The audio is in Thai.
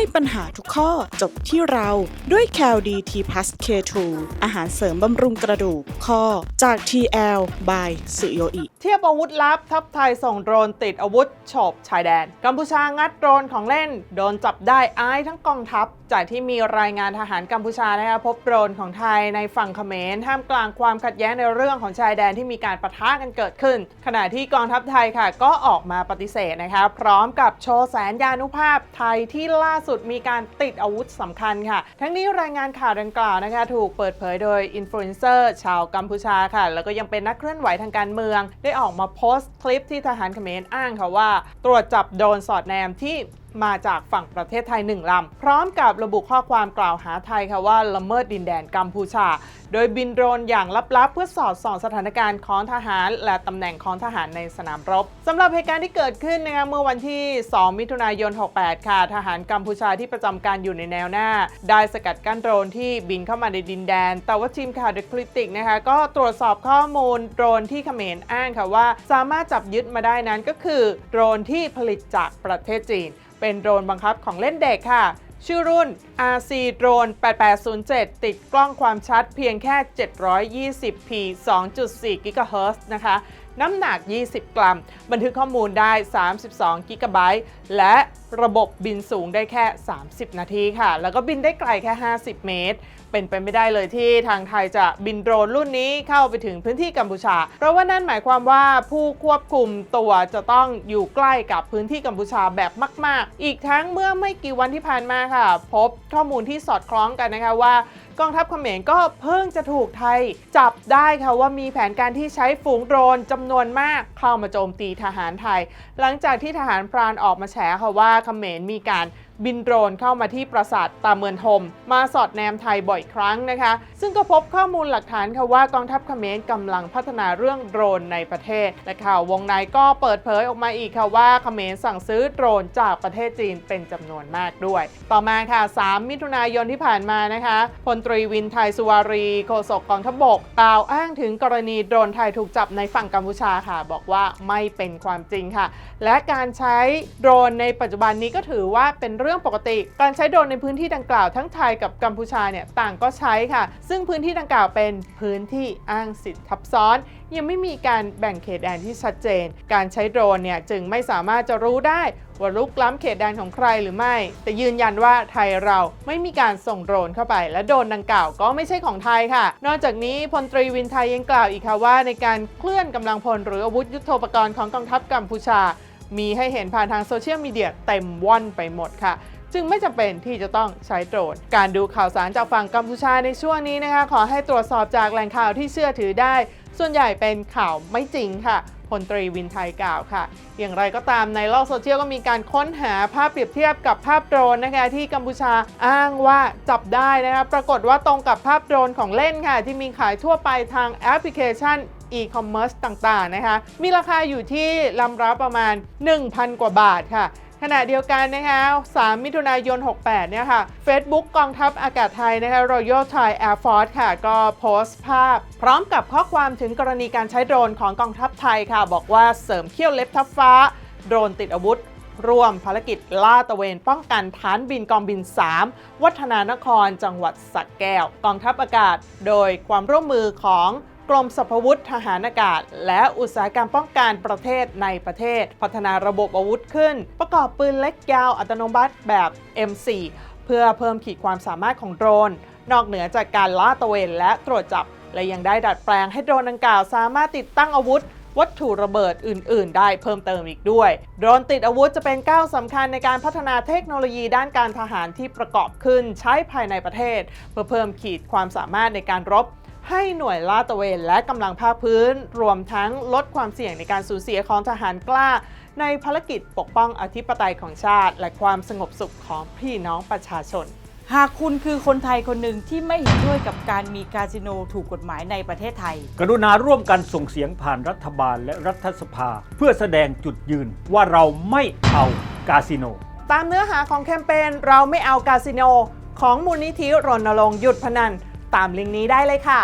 ให้ปัญหาทุกข้อจบที่เราด้วย c a l d t p l u s K2 อาหารเสริมบำรุงกระดูกข้อจาก TL by สุโยอิ เทียบอาวุธลับทัพไทยส่งโดรนติดอาวุธโฉบชายแดน กัมพูชางัดโดรนของเล่น โดนจับได้อายทั้งกองทัพ จากที่มีรายงานทหารกัมพูชานะคะพบโดรนของไทยในฝั่งเขมรท่ามกลางความขัดแย้งในเรื่องของชายแดนที่มีการประทะกันเกิดขึ้น ขณะที่กองทัพไทยค่ะ ก็ออกมาปฏิเสธนะคะพร้อมกับโชว์แสนยานุภาพไทยที่ล่าสุดมีการติดอาวุธสำคัญค่ะ ทั้งนี้รายงานข่าวดังกล่าวนะคะถูกเปิดเผยโดยอินฟลูเอนเซอร์ชาวกัมพูชาค่ะ แล้วก็ยังเป็นนักเคลื่อนไหวทางการเมือง ได้ออกมาโพสต์คลิปที่ทหารเขมรอ้างค่ะว่า ตรวจจับโดนสอดแนมที่มาจากฝั่งประเทศไทยหนึ่งลำ พร้อมกับระบุข้อความกล่าวหาไทยค่ะว่าละเมิดดินแดนกัมพูชา โดยบินโดรนอย่างลับๆ เพื่อสอดส่องสถานการณ์ของทหาร และตำแหน่งของทหารในสนามรบสำหรับเหตุการณ์ที่เกิดขึ้นนะคะเมื่อวันที่ 2 มิถุนายน 68 ค่ะ ทหารกัมพูชาที่ประจำการอยู่ในแนวหน้า ได้สกัดกั้นโดรนที่บินเข้ามาในดินแดน แต่ว่าทีมข่าว The Critic นะคะก็ตรวจสอบข้อมูลโดรนที่เขมรอ้างค่ะว่า สามารถจับยึดมาได้นั้นก็คือโดรนที่ผลิตจากประเทศจีนเป็นโดรนบังคับของเล่นเด็กค่ะ ชื่อรุ่น RC โดรน8807 ติดกล้องความชัดเพียงแค่ 720p 2.4 GHz นะคะ น้ำหนัก 20 กรัม บันทึกข้อมูลได้ 32กิกะไบต์และระบบบินสูงได้แค่ 30 นาทีค่ะ แล้วก็บินได้ไกลแค่ 50 เมตร เป็นไปไม่ได้เลยที่ทางไทยจะบินโดรนรุ่นนี้เข้าไปถึงพื้นที่กัมพูชา เพราะว่านั่นหมายความว่าผู้ควบคุมตัวจะต้องอยู่ใกล้กับพื้นที่กัมพูชาแบบมาก ๆ อีกทั้งเมื่อไม่กี่วันที่ผ่านมาค่ะ พบข้อมูลที่สอดคล้องกันนะคะว่า กองทัพเขมรก็เพิ่งจะถูกไทย จับได้ค่ะว่ามีแผนการที่ใช้ฝูงโดรนจำนวนมากเข้ามาโจมตีทหารไทย หลังจากที่ทหารพรานออกมาแฉค่ะว่าเขมรมีการ บินโดรนเข้ามาที่ปราสาทตาเมือนทม มาสอดแนมไทยบ่อยครั้งนะคะ ซึ่งก็พบข้อมูลหลักฐานค่ะว่ากองทัพเขมรกำลังพัฒนาเรื่องโดรนในประเทศ และข่าววงในก็เปิดเผยออกมาอีกค่ะว่าเขมรสั่งซื้อโดรนจากประเทศจีนเป็นจำนวนมากด้วย ต่อมาค่ะ 3 มิถุนายนที่ผ่านมานะคะพลตรีวินไทยสุวารีโฆษกกองทัพบกกล่าวอ้างถึงกรณีโดรนไทยถูกจับในฝั่งกัมพูชาค่ะ บอกว่าไม่เป็นความจริงค่ะ และการใช้โดรนในปัจจุบันนี้ก็ถือว่าเป็นเรื่องื่องปกติ การใช้โดรนในพื้นที่ดังกล่าวทั้งไทยกับกัมพูชาเนี่ยต่างก็ใช้ค่ะ ซึ่งพื้นที่ดังกล่าวเป็นพื้นที่อ้างสิทธิ์ทับซ้อน ยังไม่มีการแบ่งเขตแดนที่ชัดเจน การใช้โดรนเนี่ยจึงไม่สามารถจะรู้ได้ว่าลุกล้ำเขตแดนของใครหรือไม่ แต่ยืนยันว่าไทยเราไม่มีการส่งโดรนเข้าไป และโดรนดังกล่าวก็ไม่ใช่ของไทยค่ะ นอกจากนี้พลตรีวินไทยยังกล่าวอีกค่ะว่า ในการเคลื่อนกำลังพลหรืออาวุธยุโทโธปกรณ์ของกองทัพกัมพูชา มีให้เห็นผ่านทางโซเชียลมีเดียเต็มว่อนไปหมดค่ะ จึงไม่จำเป็นที่จะต้องใช้โดรนการดูข่าวสารจากฝั่งกัมพูชาในช่วงนี้นะคะ ขอให้ตรวจสอบจากแหล่งข่าวที่เชื่อถือได้ ส่วนใหญ่เป็นข่าวไม่จริงค่ะพลตรีวินไทยกล่าวค่ะ อย่างไรก็ตามในโลกโซเชียลก็มีการค้นหาภาพเปรียบเทียบกับภาพโดรนนะคะที่กัมพูชาอ้างว่าจับได้นะคะปรากฏว่าตรงกับภาพโดรนของเล่นค่ะ ที่มีขายทั่วไปทางแอปพลิเคชัน e-commerce ต่างๆนะคะ มีราคาอยู่ที่ลำละประมาณ 1,000 กว่าบาทค่ะขณะเดียวกันนะคะ 3 มิถุนายน 68 เนี่ยค่ะ Facebook กองทัพอากาศไทยนะคะ Royal Thai Air Force ค่ะ ก็โพสต์ภาพ พร้อมกับข้อความถึงกรณีการใช้โดรนของกองทัพไทยค่ะ บอกว่าเสริมเขี้ยวเล็บทัพฟ้า โดรนติดอาวุธ ร่วมภารกิจล่าตะเวน ป้องกันฐานบินกองบิน 3 วัฒนานคร จังหวัดสระแก้ว กองทัพอากาศ โดยความร่วมมือของ กรมสรรพวุธทหารอากาศ และอุตสาหกรรมป้องกันประเทศในประเทศ พัฒนาระบบอาวุธขึ้น ประกอบปืนเล็กยาวอัตโนมัติแบบ M4 เพื่อเพิ่มขีดความสามารถของโดรน นอกเหนือจากการล่าตะเวนและตรวจจับ และยังได้ดัดแปลงให้โดรนดังกล่าวสามารถติดตั้งอาวุธวัตถุระเบิดอื่น ๆ ได้เพิ่มเติมอีกด้วย โดรนติดอาวุธจะเป็นก้าวสำคัญในการพัฒนาเทคโนโลยีด้านการทหารที่ประกอบขึ้นใช้ภายในประเทศ เพื่อเพิ่มขีดความสามารถในการรบ ให้หน่วยลาดตระเวนและกำลังภาคพื้น รวมทั้งลดความเสี่ยงในการสูญเสียของทหารกล้า ในภารกิจปกป้องอธิปไตยของชาติ และความสงบสุขของพี่น้องประชาชน หากคุณคือคนไทยคนหนึ่งที่ไม่เห็นด้วยกับการมีคาสิโนถูกกฎหมายในประเทศไทย กรุณาร่วมกันส่งเสียงผ่านรัฐบาลและรัฐสภา เพื่อแสดงจุดยืนว่าเราไม่เอากาสิโน ตามเนื้อหาของแคมเปญเราไม่เอากาสิโน ของมูลนิธิรณรงค์หยุดพนัน ตามลิงก์นี้ได้เลยค่ะ